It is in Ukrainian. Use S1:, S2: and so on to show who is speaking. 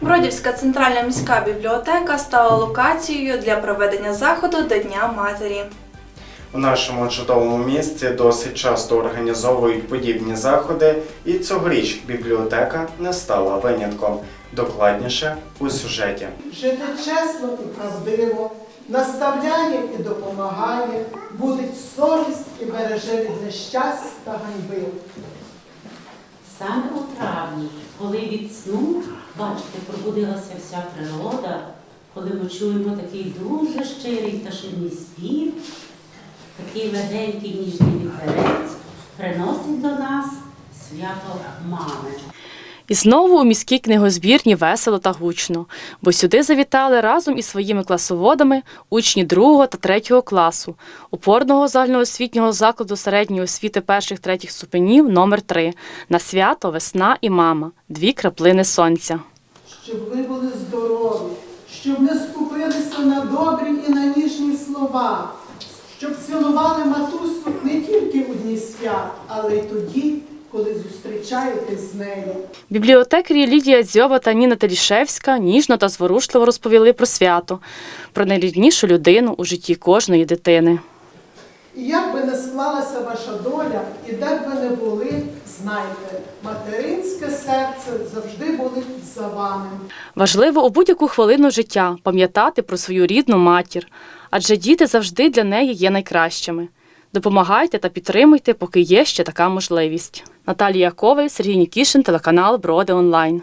S1: Бродівська центральна міська бібліотека стала локацією для проведення заходу до Дня матері.
S2: У нашому чудовому місті досить часто організовують подібні заходи, і цьогоріч бібліотека не стала винятком. Докладніше у сюжеті.
S3: Жити чесно і правдиво, наставляє і допомагає, будить совість і береже від нещасть та ганьби.
S4: Саме у травні, коли від сну, бачите, пробудилася вся природа, коли ми чуємо такий дуже щирий пташиний спів, такий легенький ніжний вітерець приносить до нас свято мами.
S5: І знову у міській книгозбірні весело та гучно, бо сюди завітали разом із своїми класоводами учні 2 та 3 класу опорного загальноосвітнього закладу середньої освіти перших третіх ступенів номер 3 на свято Весна і мама. Дві краплини сонця.
S3: Щоб ви були здорові, щоб не скупилися на добрі і на ніжні слова, щоб цілували матусю не тільки у дні свят, але й тоді, коли зустрічаєтесь з нею.
S5: Бібліотекарі Лідія Дзьоба та Ніна Телішевська ніжно та зворушливо розповіли про свято, про найріднішу людину у житті кожної дитини.
S3: І як би не склалася ваша доля, і де б ви не були, знайте, материнське серце завжди болить за вами.
S5: Важливо у будь-яку хвилину життя пам'ятати про свою рідну матір, адже діти завжди для неї є найкращими. Допомагайте та підтримуйте, поки є ще така можливість. Наталія Коваль, Сергій Нікішин, телеканал Броди Онлайн.